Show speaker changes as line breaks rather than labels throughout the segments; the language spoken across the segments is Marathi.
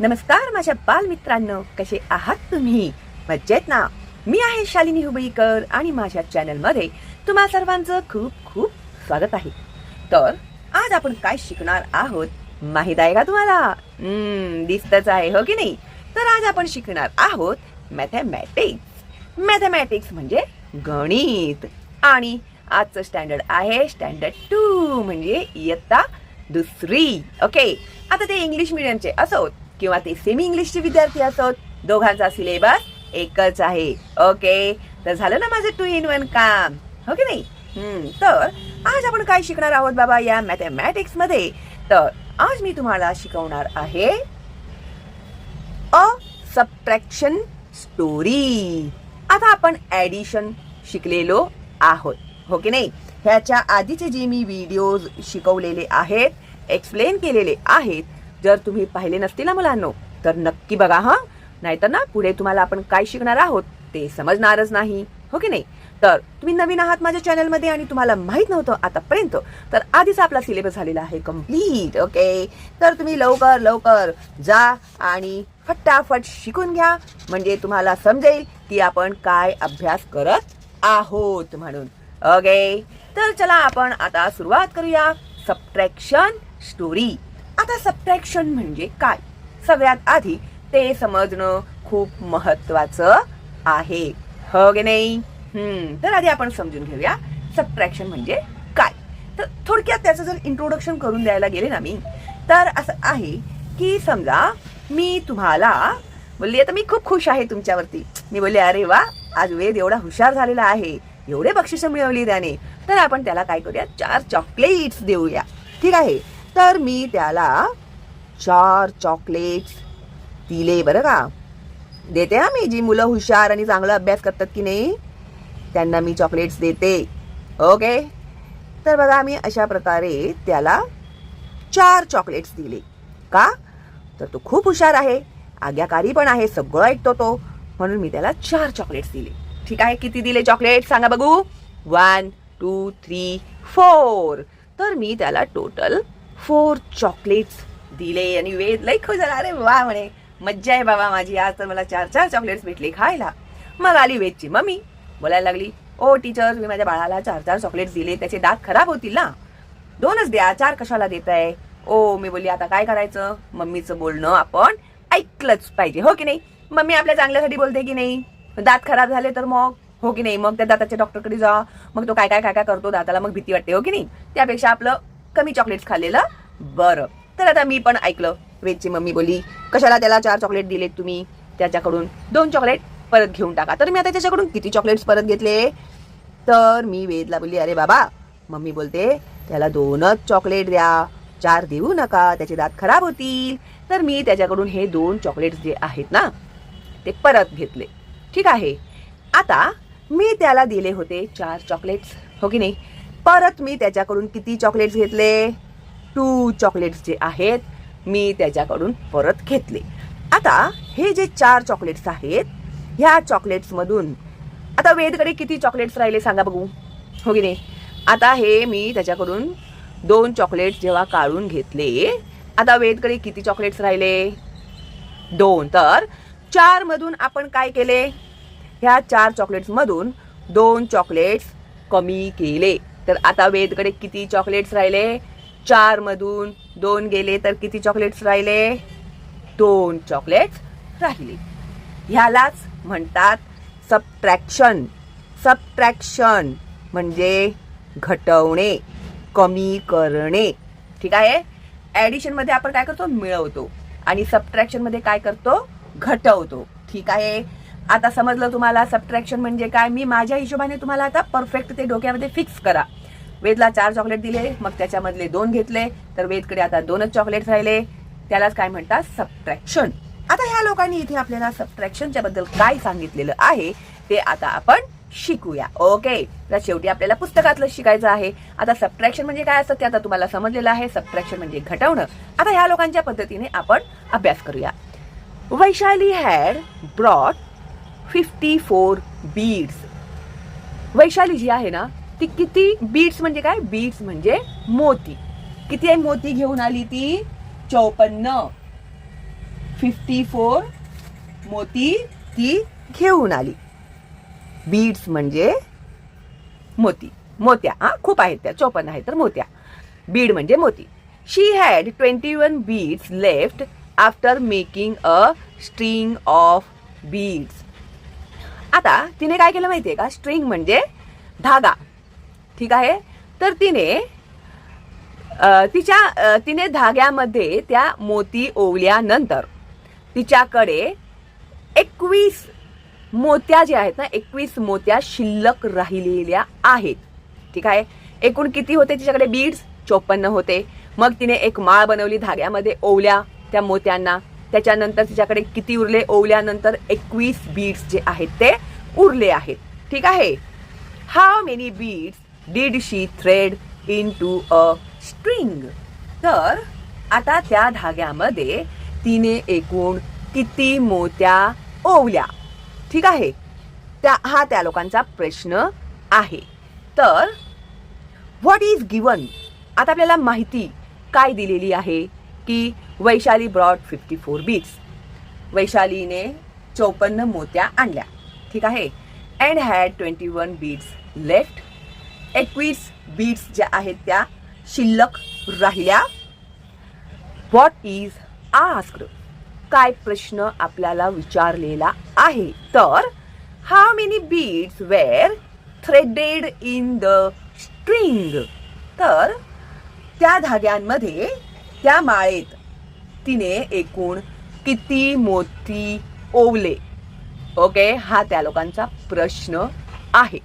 नमस्कार माझ्या बालमित्रांनो. कसे आहात तुम्ही? मज्जेत ना? मी आहे शालिनी हुबळीकर आणि माझ्या चॅनलमध्ये तुम्हा सर्वांचं खूप खूप स्वागत आहे. तर आज आपण काय शिकणार आहोत माहीत आहे का तुम्हाला? दिसतच आहे हो की नाही? तर आज आपण शिकणार आहोत मॅथमॅटिक्स मॅथमॅटिक्स म्हणजे गणित. आणि आजचं स्टँडर्ड आहे स्टँडर्ड टू म्हणजे इयत्ता दुसरी. ओके आता ते इंग्लिश मिडियमचे असोत. किंवा ते सेमी इंग्लिशचे विद्यार्थी असोत दोघांचा सिलेबस एकच आहे. ओके तर झालं ना माझं टू इन वन काम. हो की नाही? तर आज आपण काय शिकणार आहोत बाबा या मॅथमॅटिक्समध्ये? तर आज मी तुम्हाला शिकवणार आहे अ सबट्रॅक्शन स्टोरी आता आपण ऍडिशन शिकलेलो आहोत. हो की नाही? ह्याच्या आधीचे जे मी व्हिडिओज शिकवलेले आहेत एक्सप्लेन केलेले आहेत जर तुम्ही पाहिले नसतील ना मुलांनो तर नक्की बघा हा? नाहीतर ना पुढे तुम्हाला आपण काय शिकणार आहोत ते समजणारच नाही हो की नाही? तर तुम्ही नवीन आहात माझ्या चॅनलमध्ये आणि तुम्हाला माहीत नव्हतं आतापर्यंत तर आधीच आपला सिलेबस झालेला आहे कंप्लीट ओके? तर तुम्ही लवकर लवकर जा आणि फटाफट शिकून घ्या म्हणजे तुम्हाला समजेल की आपण काय अभ्यास करत आहोत म्हणून ओके? तर चला आपण आता सुरुवात करूया सबट्रॅक्शन स्टोरी आता सबट्रॅक्शन म्हणजे काय? सगळ्यात आधी ते समजणं खूप महत्वाचं आहे. हो गे नाही? तर आधी आपण समजून घेऊया सबट्रॅक्शन म्हणजे काय. तर थोडक्यात त्याचं जर इंट्रोडक्शन करून द्यायला गेले ना मी तर असं आहे की समजा मी तुम्हाला बोलली आता मी खूप खुश आहे तुमच्यावरती. मी बोलले अरे वा आज वेद एवढा हुशार झालेला आहे. एवढे बक्षिसं मिळवली त्याने. तर आपण त्याला काय करूया? चार चॉकलेट्स देऊया. ठीक आहे? तर मी त्याला चार चॉकलेट्स दिले बरं का? देते हा मी जी मुलं हुशार आणि चांगला अभ्यास करतात की नाही त्यांना मी चॉकलेट्स देते. ओके तर बघा मी अशा प्रकारे त्याला चार चॉकलेट्स दिले. का? तर तो खूप हुशार आहे. आज्ञाकारी पण आहे सगळं ऐकतो तो. म्हणून मी त्याला चार चॉकलेट्स दिले. ठीक आहे? किती दिले चॉकलेट सांगा बघू. वन टू थ्री फोर तर मी त्याला टोटल फोर चॉकलेट्स दिले. आणि वेद लई खुश झाला. अरे वा म्हणे. मज्जा आहे बाबा माझी. आज तर मला चार चार चॉकलेट्स भेटले खायला. मग आली वेदची मम्मी. बोलायला लागली ओ टीचर मी माझ्या बाळाला चार चार चॉकलेट्स दिले. त्याचे दात खराब होतील ना. दोनच द्या. चार कशाला देत आहे ओ मी बोलली आता काय करायचं? मम्मीचं बोलणं आपण ऐकलंच पाहिजे. हो की नाही? मम्मी आपल्या चांगल्यासाठी बोलते की नाही? दात खराब झाले तर मग? हो की नाही? मग त्या दाताच्या डॉक्टरकडे जा. मग तो काय काय काय काय करतो? दाताला मग भीती वाटते. हो की नाही? त्यापेक्षा आपलं कमी चॉकलेट्स खाल्लेलं? बरं. तर आता मी पण ऐकलं. वेदची मम्मी बोलली कशाला त्याला चार चॉकलेट दिलेत तुम्ही? त्याच्याकडून दोन चॉकलेट परत घेऊन टाका. तर मी आता त्याच्याकडून किती चॉकलेट्स परत घेतले? तर मी वेदला बोलली अरे बाबा. मम्मी बोलते त्याला दोनच चॉकलेट द्या. चार देऊ नका. त्याचे दात खराब होतील. तर मी त्याच्याकडून हे दोन चॉकलेट्स जे आहेत ना ते परत घेतले. ठीक आहे. आता मी त्याला दिले होते चार चॉकलेट्स हो की नाही? परत मी त्याच्याकडून किती चॉकलेट्स घेतले? टू चॉकलेट्स जे आहेत मी त्याच्याकडून परत घेतले. आता हे जे चार चॉकलेट्स आहेत ह्या चॉकलेट्समधून आता वेदकडे किती चॉकलेट्स राहिले सांगा बघू. हो की नाही? आता हे मी त्याच्याकडून दोन चॉकलेट्स जेव्हा काढून घेतले आता वेदकडे किती चॉकलेट्स राहिले? दोन. तर चारमधून आपण काय केले? ह्या चार चॉकलेट्समधून दोन चॉकलेट्स कमी केले. तर आता वेदकडे किती चॉकलेट्स राहिले? चार मधून दोन गेले तर किती चॉकलेट्स राहिले? दोन चॉकलेट्स राहिले. ह्यालाच म्हणतात सबट्रॅक्शन सबट्रॅक्शन म्हणजे घटवणे कमी करणे. ठीक आहे? ॲडिशनमध्ये आपण काय करतो? मिळवतो. आणि सबट्रॅक्शनमध्ये काय करतो? घटवतो. ठीक आहे? आता समजलं तुम्हाला सबट्रॅक्शन म्हणजे काय? मी माझ्या हिशोबाने तुम्हाला आता परफेक्ट ते डोक्यामध्ये फिक्स करा. वेदला चार चॉकलेट दिले मग त्याच्यामधले दोन घेतले तर वेदकडे आता दोनच चॉकलेट राहिले. त्यालाच काय म्हणतात? सबट्रॅक्शन आता ह्या लोकांनी इथे आपल्याला सबट्रॅक्शनच्या बद्दल काय सांगितलेलं आहे ते आता आपण शिकूया. ओके तर शेवटी आपल्याला पुस्तकातलं शिकायचं आहे. आता सबट्रॅक्शन म्हणजे काय असतं ते आता तुम्हाला समजलेलं आहे. सबट्रॅक्शन म्हणजे घटवणं. आता ह्या लोकांच्या पद्धतीने आपण अभ्यास करूया. Vaishali had brought fifty four beads Vaishali जी आहे ना ती किती बीड्स म्हणजे काय? बीड्स म्हणजे मोती. किती आहे मोती घेऊन आली ती? चौपन्न. फिफ्टी फोर मोती ती घेऊन आली. बीड्स म्हणजे मोती. मोत्या हा? खूप आहेत त्या. चोपन्न आहेत तर मोत्या. बीड म्हणजे मोती. She had twenty one beads left after making a string of beads आता तिने काय केलं माहितीये का? स्ट्रिंग म्हणजे धागा. ठीक आहे? तर तिने तिच्या तिने धाग्यामध्ये त्या मोती ओवल्यानंतर तिच्याकडे एकवीस मोत्या ज्या आहेत ना एकवीस मोत्या शिल्लक राहिलेल्या आहेत. ठीक आहे? एकूण किती होते तिच्याकडे? बीड्स चोपन्न होते. मग तिने एक माळ बनवली धाग्यामध्ये ओवल्या त्या मोत्यांना. त्याच्यानंतर तिच्याकडे किती उरले? ओवल्यानंतर एकवीस बीड्स जे आहेत ते उरले आहेत. ठीक आहे? How many beads did she thread into a string तर आता त्या धाग्यामध्ये तिने एकूण किती मोत्या ओवल्या? ठीक आहे? त्या हा त्या लोकांचा प्रश्न आहे. तर व्हॉट इज गिवन आता आपल्याला माहिती काय दिलेली आहे? की Vaishali brought fifty four beads वैशालीने चौपन्न मोत्या आणल्या. ठीक आहे? And had twenty one beads left एकवीस बीट्स ज्या आहेत त्या शिल्लक राहिल्या. व्हॉट इज आस्क्ड काय प्रश्न आपल्याला विचारलेला आहे? तर how many beads were threaded in the string तर त्या धाग्यांमध्ये त्या माळेत तिने एकूण किती मोती ओवले? ओके हा त्या लोकांचा प्रश्न आहे.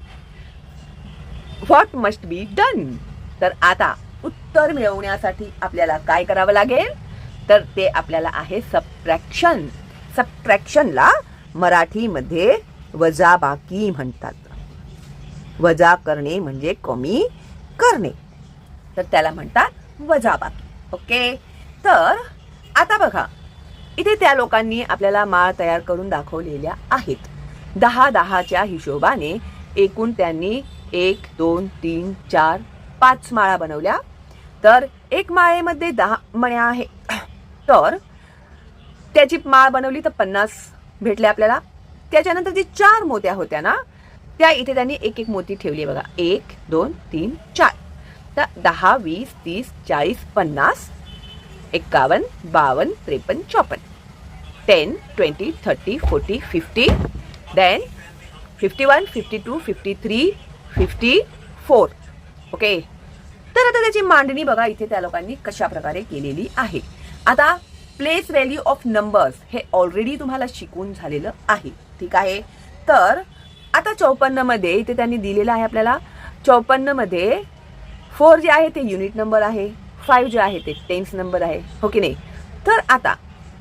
व्हॉट मस्ट बी डन तर आता उत्तर मिळवण्यासाठी आपल्याला काय करावं लागेल? तर ते आपल्याला आहे सप्रॅक्शन सप्रॅक्शनला मराठीमध्ये वजाबाकी म्हणतात. वजा करणे म्हणजे कमी करणे. तर त्याला म्हणतात वजाबाकी. ओके? तर आता बघा. इथे त्या लोकांनी आपल्याला माळ तयार करून दाखवलेल्या आहेत. दहा दहाच्या हिशोबाने एकूण त्यांनी एक दोन तीन चार पाच माळा बनवल्या. तर एक माळेमध्ये दहा मण्या आहे. तर त्याची माळ बनवली तर पन्नास भेटले आपल्याला. त्याच्यानंतर जी चार मोत्या होत्या ना त्या इथे त्यांनी एक एक मोती ठेवली बघा. एक दोन तीन चार. तर दहा वीस तीस चाळीस पन्नास एक्कावन्न बावन्न त्रेपन्न चौपन्न. Ten twenty thirty forty fifty then fifty one fifty two fifty three fifty four okay तर आता त्याची मांडणी बघा इथे त्या लोकांनी कशा प्रकारे केलेली आहे. आता प्लेस व्हॅल्यू ऑफ नंबर्स हे ऑलरेडी तुम्हाला शिकून झालेलं आहे. ठीक आहे? तर आता चौपन्नमध्ये इथे त्यांनी दिलेलं आहे आपल्याला. चौपन्नमध्ये फोर जे आहे ते युनिट नंबर आहे. फाईव्ह जे आहे ते टेन्स नंबर आहे हो की नाही? तर आता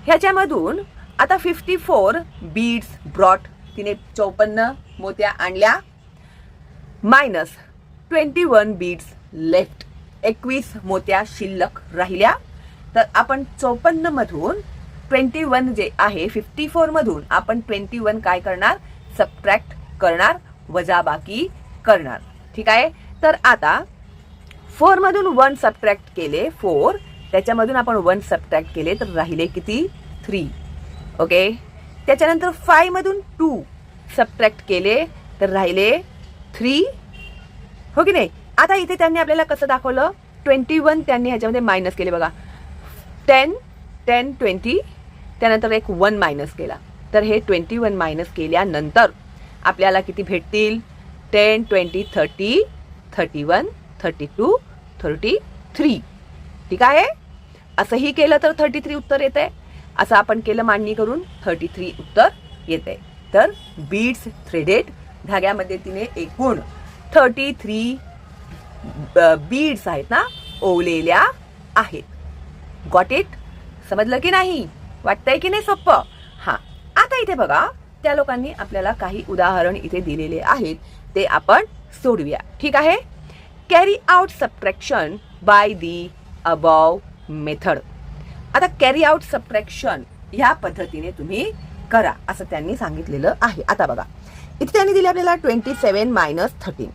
ह्याच्यामधून आता फिफ्टी फोर बीड्स ब्रॉट तिने चौपन्न मोत्या आणल्या. Minus twenty one beads left एकवीस मोत्या शिल्लक राहिल्या. तर आपण चौपन्नमधून ट्वेंटी वन जे आहे फिफ्टी फोरमधून आपण ट्वेंटी वन काय करणार? सबट्रॅक्ट करणार वजाबाकी करणार. ठीक आहे? तर आता फोरमधून वन सबट्रॅक्ट केले फोर. त्याच्यामधून आपण वन सबट्रॅक्ट केले तर राहिले किती? थ्री. ओके? त्याच्यानंतर फायमधून टू सबट्रॅक्ट केले तर राहिले थ्री. हो की नाही? आता इथे त्यांनी आपल्याला कसं दाखवलं? ट्वेंटी वन त्यांनी ह्याच्यामध्ये मायनस केले बघा. Ten ten twenty. त्यानंतर एक वन मायनस केला. तर हे ट्वेंटी वन मायनस केल्यानंतर आपल्याला किती भेटतील? Ten twenty thirty. Thirty one thirty two thirty three ठीक आहे? असंही केलं तर थर्टी थ्री उत्तर येते असं आपण केलं मांडणी करून थर्टी थ्री उत्तर येते तर बीड्स थ्रेडेड धाग्यामध्ये तिने एकूण थर्टी थ्री बीड्स आहेत ना ओवलेल्या आहेत. गॉट इट समजलं की नाही? वाटतंय की नाही सोपं? हा. आता इथे बघा त्या लोकांनी आपल्याला काही उदाहरण इथे दिलेले आहेत. ते आपण सोडूया. ठीक आहे? Carry out subtraction by the above method आता कॅरी आउट सबट्रॅक्शन ह्या पद्धतीने तुम्ही करा असं त्यांनी सांगितलेलं आहे. आता बघा इथे त्यांनी दिले आपल्याला ट्वेंटी सेवन मायनस थर्टीन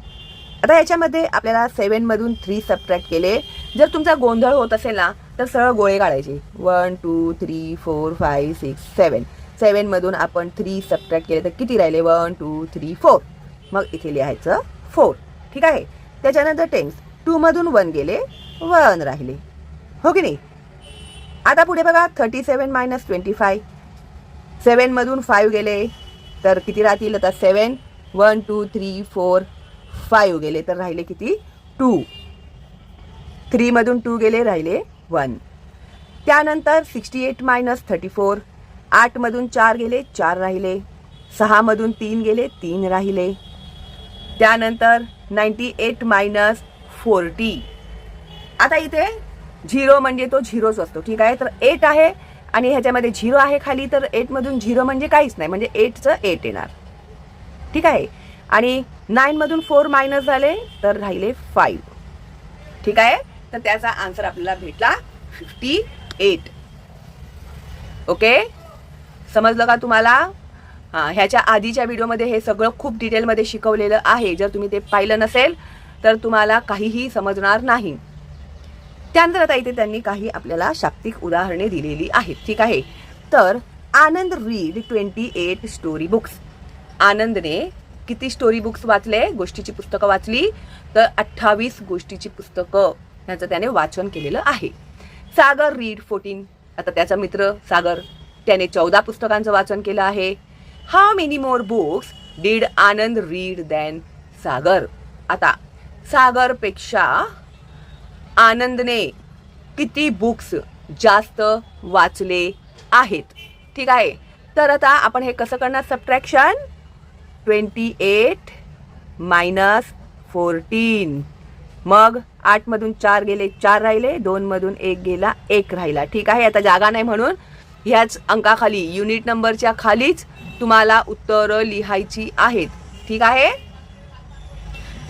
आता याच्यामध्ये आपल्याला सेवनमधून थ्री सबट्रॅक्ट केले. जर तुमचा गोंधळ होत असेल ना तर सरळ गोळे काढायचे. One two three four five six seven सेवनमधून आपण थ्री सबट्रॅक्ट केले तर किती राहिले? वन टू थ्री फोर मग इथे लिहायचं फोर ठीक आहे? त्याच्यानंतर टेन्स. टूमधून वन गेले वन राहिले. हो की नाही? आता पुढे बघा thirty seven minus twenty five सेवनमधून five गेले तर किती राहतील? आता seven one two three four five गेले तर राहिले किती? टू थ्रीमधून टू गेले राहिले वन त्यानंतर sixty eight minus thirty four आठमधून चार गेले चार राहिले. सहामधून तीन गेले तीन राहिले. त्यानंतर नाईन्टी एट मायनस फोर्टी. आता इथे झिरो म्हणजे तो झिरोच असतो ठीक आहे? तर एट आहे आणि ह्याच्यामध्ये झिरो आहे खाली तर एटमधून झिरो म्हणजे काहीच नाही म्हणजे एटचं एट येणार. ठीक आहे? आणि नाईनमधून फोर मायनस झाले तर राहिले फाईव्ह. ठीक आहे? तर त्याचा आन्सर आपल्याला भेटला फिफ्टी एट. ओके? समजलं का तुम्हाला? हां ह्याच्या आधीच्या व्हिडिओमध्ये हे सगळं खूप डिटेलमध्ये शिकवलेलं आहे. जर तुम्ही ते पाहिलं नसेल तर तुम्हाला काहीही समजणार नाही. त्यानंतर आता इथे त्यांनी काही आपल्याला शाब्दिक उदाहरणे दिलेली आहेत. ठीक आहे? तर Anand read twenty eight story books. आनंदने किती स्टोरी बुक्स वाचले? गोष्टीची पुस्तकं वाचली तर अठ्ठावीस गोष्टीची पुस्तकं ह्याचं त्याने वाचन केलेलं आहे. Sagar read fourteen. आता त्याचा मित्र सागर त्याने चौदा पुस्तकांचं वाचन केलं आहे. How many more books did Anand read than Sagar आता सागरपेक्षा आनंदने किती बुक्स जास्त वाचले आहेत ठीक आहे तर आता आपण हे कसं करणार subtraction twenty eight minus fourteen मग आठमधून चार गेले चार राहिले दोनमधून एक गेला एक राहिला. ठीक आहे आता जागा नाही म्हणून ह्याच अंकाखाली युनिट नंबरच्या खालीच तुम्हाला उत्तरं लिहायची आहेत. ठीक आहे?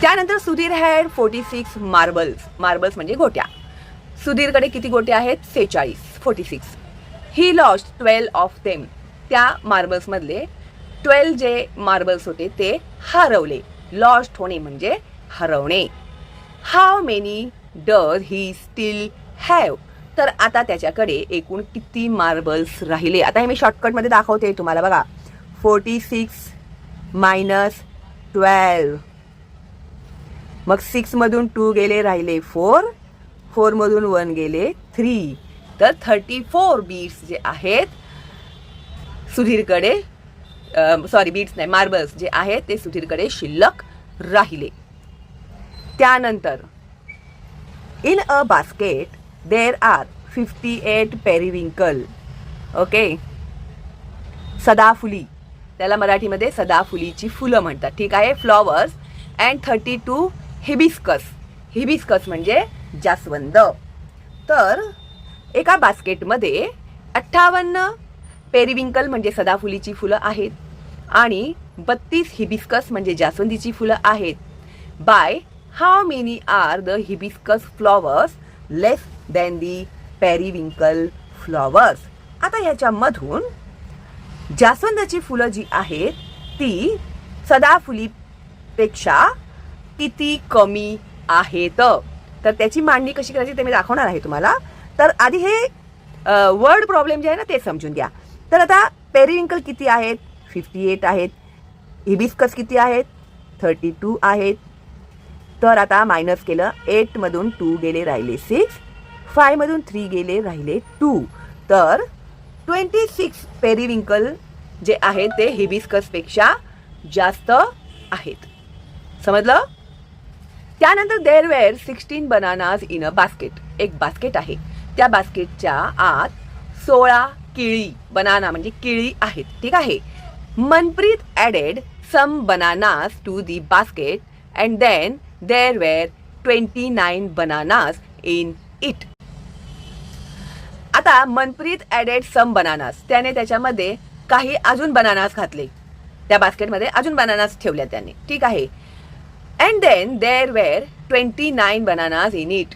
त्यानंतर Sudhir had forty six marbles marbles म्हणजे गोट्या. सुधीरकडे किती गोट्या आहेत? सेहेचाळीस. Forty six he lost twelve of them त्या मार्बल्समधले ट्वेल्व जे मार्बल्स होते ते हरवले. लॉस्ट होणे म्हणजे हरवणे. How many does he still have तर आता त्याच्याकडे एकूण किती मार्बल्स राहिले? आता हे मी शॉर्टकटमध्ये दाखवते तुम्हाला. बघा फोर्टी सिक्स मायनस ट्वेल्व मग सिक्समधून टू गेले राहिले फोर फोरमधून वन गेले थ्री तर थर्टी फोर बीट्स जे आहेत सुधीरकडे सॉरी बीट्स नाही मार्बल्स जे आहेत ते सुधीरकडे शिल्लक राहिले. त्यानंतर in a basket there are fifty eight periwinkle okay सदाफुली. त्याला मराठीमध्ये सदाफुलीची फुलं म्हणतात. ठीक आहे? Flowers and thirty two hibiscus hibiscus म्हणजे जास्वंद. तर एका बास्केटमध्ये अठ्ठावन्न पेरिविंकल म्हणजे सदाफुलीची फुलं आहेत आणि बत्तीस हिबिस्कस म्हणजे जास्वंदीची फुलं आहेत. By how many are the hibiscus flowers less than the periwinkle flowers आता ह्याच्यामधून जास्वंदाची फुलं जी आहेत ती सदाफुलीपेक्षा किती कमी आहेत? तर त्याची मांडणी कशी करायची ते मी दाखवणार आहे तुम्हाला. तर आधी हे वर्ड प्रॉब्लेम जे आहे ना ते समजून घ्या. तर आता पेरिविंकल किती आहेत? फिफ्टी एट आहेत. हिबिस्कस किती आहेत? थर्टी टू आहेत. तर आता मायनस केलं एटमधून टू गेले राहिले सिक्स फायमधून थ्री गेले राहिले टू तर ट्वेंटी सिक्स पेरिविंकल जे आहे ते हिबिस्कसपेक्षा जास्त आहेत. समजलं? त्यानंतर there were sixteen bananas in a basket एक बास्केट आहे. त्या बास्केटच्या आत सोळा केळी बनाना म्हणजे केळी आहेत. ठीक आहे? Manpreet added some bananas to the basket and then there were twenty nine bananas in it आता मनप्रीत ॲडेड सम बनानास त्याने त्याच्यामध्ये काही अजून बनानास घातले. त्या बास्केटमध्ये अजून बनानास ठेवल्या त्याने. ठीक आहे. And then there were twenty nine bananas in it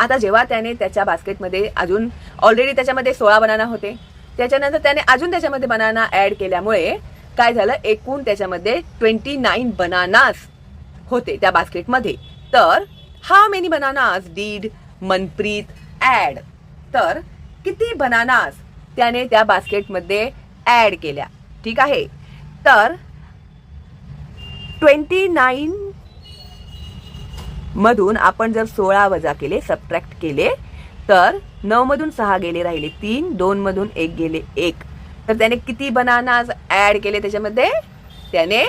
आता जेव्हा त्याने त्याच्या बास्केटमध्ये अजून ऑलरेडी त्याच्यामध्ये सोळा बनाना होते त्याच्यानंतर त्याने अजून त्याच्यामध्ये बनाना ॲड केल्यामुळे काय झालं? एकूण त्याच्यामध्ये ट्वेंटी नाईन बनानास होते त्या बास्केटमध्ये. तर how many bananas did Manpreet add. तर किती बनानास त्याने त्या बास्केटमध्ये ॲड केल्या. ठीक आहे? तर ट्वेंटी नाईन मधून आपण जर सोळा वजा केले सबट्रॅक्ट केले तर नऊमधून सहा गेले राहिले तीन दोनमधून एक गेले एक. तर त्याने किती बनानास ॲड केले त्याच्यामध्ये? त्याने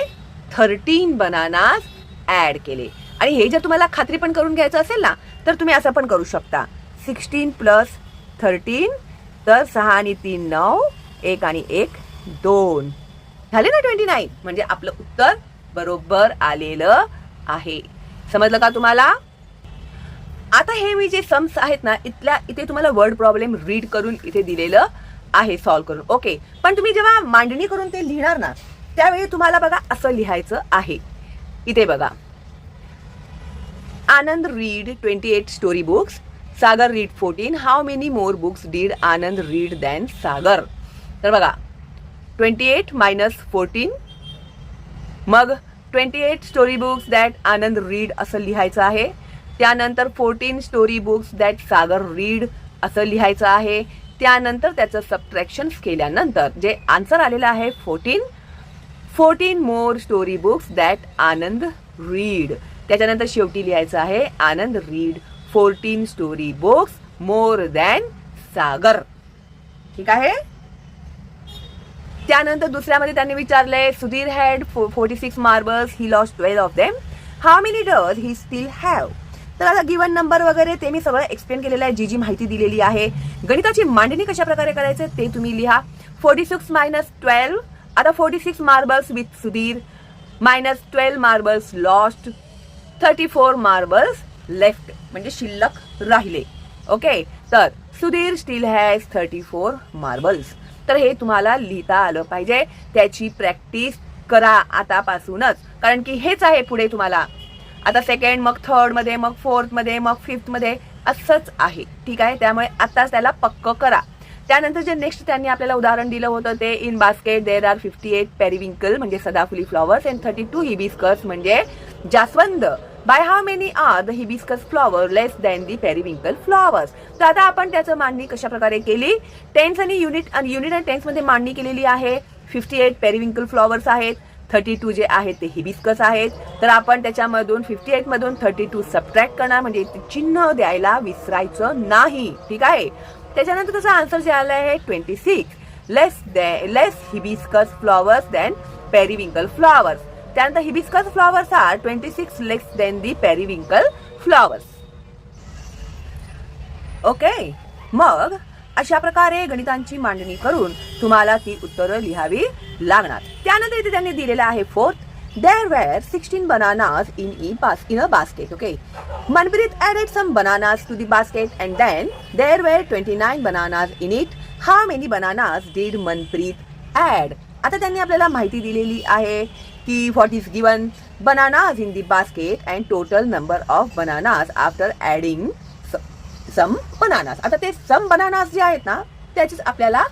थर्टीन बनानास ॲड केले. आणि हे जर तुम्हाला खात्री पण करून घ्यायचं असेल ना तर तुम्ही असं पण करू शकता. सिक्स्टीन प्लस थर्टीन तर सहा आणि तीन नऊ एक आणि एक दोन. झाले ना ट्वेंटी नाईन म्हणजे आपलं उत्तर बरोबर आलेलं आहे. समजलं का तुम्हाला? आता हे मी जे सम्स आहेत ना इथल्या इथे तुम्हाला वर्ड प्रॉब्लेम रीड करून इथे दिलेलं आहे सॉल्व्ह करून. ओके पण तुम्ही जेव्हा मांडणी करून ते लिहिणार ना त्यावेळी तुम्हाला बघा असं लिहायचं आहे. इथे बघा. Anand read twenty eight story books Sagar read fourteen how many more books did Anand read than Sagar? तर बघा ट्वेंटी एट मायनस फोर्टीन मग twenty eight story books that Anand read असं लिहायचं आहे. त्यानंतर fourteen story books that Sagar read असं लिहायचं आहे. त्यानंतर त्याचं सबट्रॅक्शन्स केल्यानंतर जे आन्सर आलेलं आहे fourteen fourteen more story books that Anand read त्याच्यानंतर शेवटी लिहायचं आहे Anand read fourteen story books more than Sagar. ठीक आहे? त्यानंतर दुसऱ्यामध्ये त्यांनी विचारले Sudhir had forty six marbles he lost twelve of them how many does he still have तर आता गिवन नंबर वगैरे ते मी सगळं एक्सप्लेन केलेलं आहे जी जी माहिती दिलेली आहे. गणिताची मांडणी कशा प्रकारे करायचं ते तुम्ही लिहा. फोर्टी सिक्स मायनस ट्वेल्व आता forty six marbles with Sudhir minus twelve marbles lost thirty four marbles left म्हणजे शिल्लक राहिले. ओके तर Sudhir still has thirty four marbles तर हे तुम्हाला लिहिता आलं पाहिजे. त्याची प्रॅक्टिस करा आतापासूनच. कारण की हेच आहे पुढे तुम्हाला. आता सेकंड मग थर्डमध्ये मग फोर्थमध्ये मग फिफ्थमध्ये असंच आहे. ठीक आहे? त्यामुळे आत्ताच त्याला पक्क करा. त्यानंतर जे नेक्स्ट त्यांनी आपल्याला उदाहरण दिलं होतं ते in basket there are fifty eight periwinkle म्हणजे सदाफुली flowers and thirty two hibiscus म्हणजे जास्वंद. By how many are the hibiscus flower less than the periwinkle flowers तर आता आपण त्याचं मांडणी कशा प्रकारे केली? टेन्स आणि युनिट आणि युनिट आणि टेन्समध्ये मांडणी केलेली आहे. फिफ्टी एट पेरिविंकल फ्लॉवर्स आहेत. थर्टी टू जे आहेत ते हिबिस्कस आहेत. तर आपण त्याच्यामधून फिफ्टी एटमधून थर्टी टू सबट्रॅक्ट करणार म्हणजे ते चिन्ह द्यायला विसरायचं नाही. ठीक आहे? त्याच्यानंतर त्याचा आन्सर जे आलं आहे twenty six less they less hibiscus flowers than periwinkle flowers त्यानंतर hibiscus flowers are twenty six less than the periwinkle flowers okay मग अशा प्रकारे गणितांची मांडणी करून तुम्हाला ती उत्तरं लिहावी लागणार. त्यानंतर इथे त्यांनी दिलेलं आहे fourth there were sixteen bananas in E bass in a basket okay Manpreet added some bananas to the basket and then there were twenty nine bananas in it how many bananas did Manpreet add आता त्यांनी आपल्याला माहिती दिलेली आहे की what is given bananas in the basket and total number of bananas after adding some bananas. आता ते सम बनानास जे आहेत ना त्याचीच आपल्याला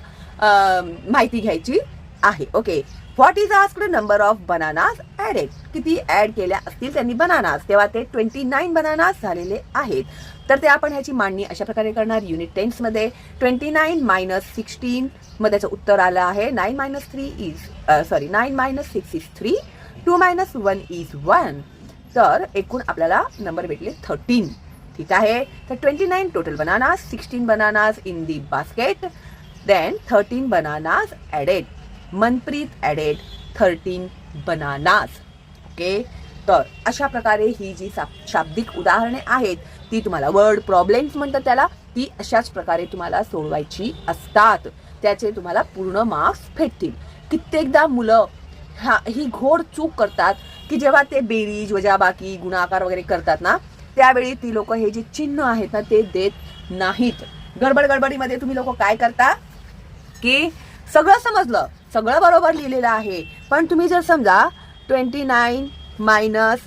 माहिती घ्यायची आहे. Okay what is asked number of bananas added किती ऍड केल्या असतील त्यांनी बनानास तेव्हा ते ट्वेंटी नाईन बनानास झालेले आहेत. तर ते आपण ह्याची मांडणी अशा प्रकारे करणार. युनिट टेन्समध्ये ट्वेंटी नाईन मायनस सिक्स्टीन मध्ये त्याचं उत्तर आलं आहे. Nine minus three is sorry nine minus six is three two minus one is one तर एकूण आपल्याला नंबर भेटले थर्टीन ठीक आहे? तर twenty nine total bananas sixteen bananas in the basket then thirteen bananas added Manpreet added thirteen bananas okay तर अशा प्रकारे ही जी सा- शाब्दिक उदाहरणे आहेत ती तुम्हाला वर्ड प्रॉब्लेम्स म्हणतात त्याला ती अशाच प्रकारे तुम्हाला सोडवायची असतात. त्याचे तुम्हाला पूर्ण मार्क्स भेटतील. कित्येकदा मुलं हा ही घोड चूक करतात की जेव्हा ते बेरीज वजाबाकी गुणाकार वगैरे करतात ना त्यावेळी ती लोक हे जे चिन्ह आहेत ना ते देत नाहीत. गडबड गडबडीमध्ये तुम्ही लोक काय करता? की सगळं समजलं. सगळं बरोबर लिहिलेलं आहे. पण तुम्ही जर समजा ट्वेंटी नाईन मायनस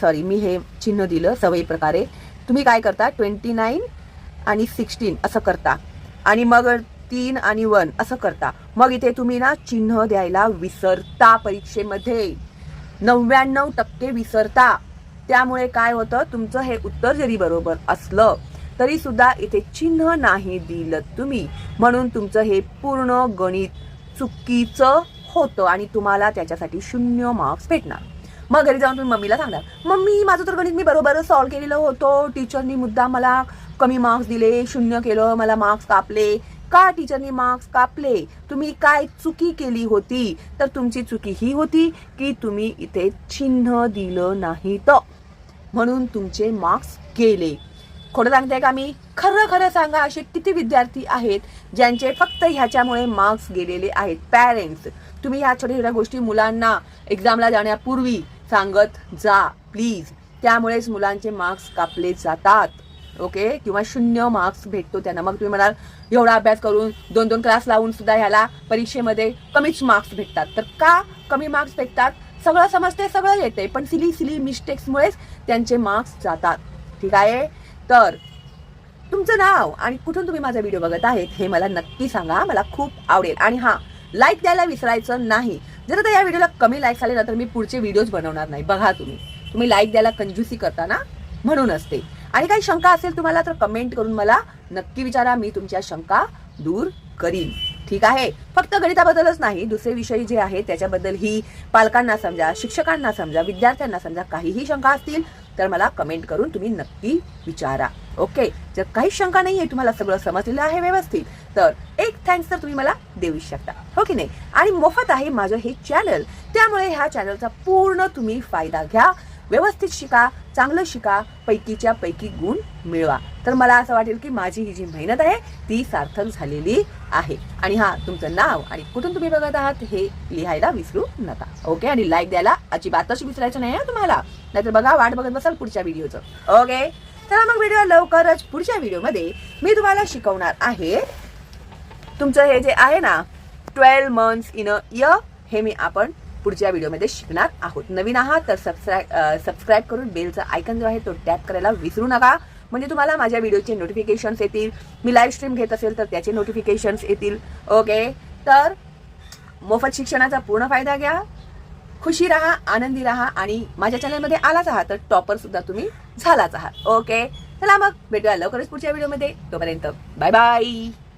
सॉरी मी हे चिन्ह दिलं सवयी प्रकारे. तुम्ही काय करता? ट्वेंटी नाईन आणि सिक्स्टीन असं करता. आणि मग तीन आणि वन असं करता. मग इथे तुम्ही ना चिन्ह द्यायला विसरता परीक्षेमध्ये. नव्याण्णव टक्के विसरता. त्यामुळे काय होतं? तुमचं हे उत्तर जरी बरोबर असलं तरी सुद्धा इथे चिन्ह नाही दिलं तुम्ही. म्हणून तुमचं हे पूर्ण गणित चुकीचं होतं आणि तुम्हाला त्याच्यासाठी शून्य मार्क्स भेटणार. मग घरी जाऊन तुम्ही मम्मीला सांगणार मम्मी माझं तर गणित मी बरोबर सॉल्व्ह केलेलं होतं. टीचरनी मुद्दा मला कमी मार्क्स दिले शून्य केलं मला मार्क्स कापले. का टीचरनी मार्क्स कापले? तुम्ही काय चुकी केली होती? तर तुमची चुकी ही होती की तुम्ही इथे चिन्ह दिलं नाही तर म्हणून तुमचे मार्क्स गेले. खोटं सांगते का मी? खरं खरं सांगा असे किती विद्यार्थी आहेत ज्यांचे फक्त ह्याच्यामुळे मार्क्स गेलेले आहेत. पॅरेंट्स तुम्ही ह्या छोट्या छोट्या गोष्टी मुलांना एक्झामला जाण्यापूर्वी सांगत जा प्लीज त्यामुळेच मुलांचे मार्क्स कापले जातात. ओके किंवा शून्य मार्क्स भेटतो त्यांना. मग तुम्ही म्हणाल एवढा अभ्यास करून दोन दोन क्लास लावून सुद्धा ह्याला परीक्षेमध्ये कमीच मार्क्स भेटतात. तर का कमी मार्क्स भेटतात? सगळं समजते सगळं येते. पण सिली सिली मिस्टेक्समुळेच त्यांचे मार्क्स जातात. ठीक आहे? तर तुमचं नाव आणि कुठून तुम्ही माझा व्हिडिओ बघत आहेत हे मला नक्की सांगा. मला खूप आवडेल. आणि हां लाईक द्यायला विसरायचं नाही. जर आता या व्हिडिओला कमी लाईक्स आले ना तर मी पुढचे व्हिडिओज बनवणार नाही. बघा तुम्ही. तुम्ही लाईक द्यायला कंजूसी करता ना? म्हणून असते. आणि काही शंका असेल तुम्हाला तर कमेंट करून मला नक्की विचारा. मी तुमच्या शंका दूर करीन. ठीक आहे. फक्त गणिताबद्दलच नाही दुसरे विषय जे आहे त्याच्याबद्दलही पालकांना समजा शिक्षकांना समजा विद्यार्थ्यांना समजा काहीही शंका असतील तर मला कमेंट करून तुम्ही नक्की विचारा. ओके जर काही शंका नाही आहे तुम्हाला सगळं समजलेलं आहे व्यवस्थित तर एक थँक्स तर तुम्ही मला देऊ शकता. हो की नाही? आणि मोफत आहे माझं हे चॅनल त्यामुळे ह्या चॅनलचा पूर्ण तुम्ही फायदा घ्या. व्यवस्थित शिका चांगलं शिका पैकीच्या पैकी गुण मिळवा. तर मला असं वाटेल की माझी ही जी मेहनत आहे ती सार्थक झालेली आहे. आणि हा तुमचं नाव आणि कुठून तुम्ही बघत आहात हे लिहायला विसरू नका. ओके? आणि लाईक द्यायला अजिबातच विसरायचं नाही ना तुम्हाला. नाहीतर बघा वाट बघत बसाल पुढच्या व्हिडिओचं. ओके? चला मग व्हिडिओ लवकरच पुढच्या व्हिडिओमध्ये मी तुम्हाला शिकवणार आहे. तुमचं हे जे आहे ना twelve months in a year हे मी आपण पुढच्या व्हिडिओमध्ये शिकणार आहोत. नवीन आहात तर सबस्क्राईब सबस्क्राईब करून बेलचा आयकन जो आहे तो टॅप करायला विसरू नका. म्हणजे तुम्हाला माझ्या व्हिडिओचे नोटिफिकेशन्स येतील. मी लाईव्ह स्ट्रीम घेत असेल तर त्याचे नोटिफिकेशन्स येतील. ओके तर मोफत शिक्षणाचा पूर्ण फायदा घ्या. खुशी राहा आनंदी राहा आणि माझ्या चॅनलमध्ये आलाच आहात तर टॉपर सुद्धा तुम्ही झालाच आहात. ओके चला मग भेटूया लवकरच पुढच्या व्हिडिओमध्ये. तोपर्यंत बाय बाय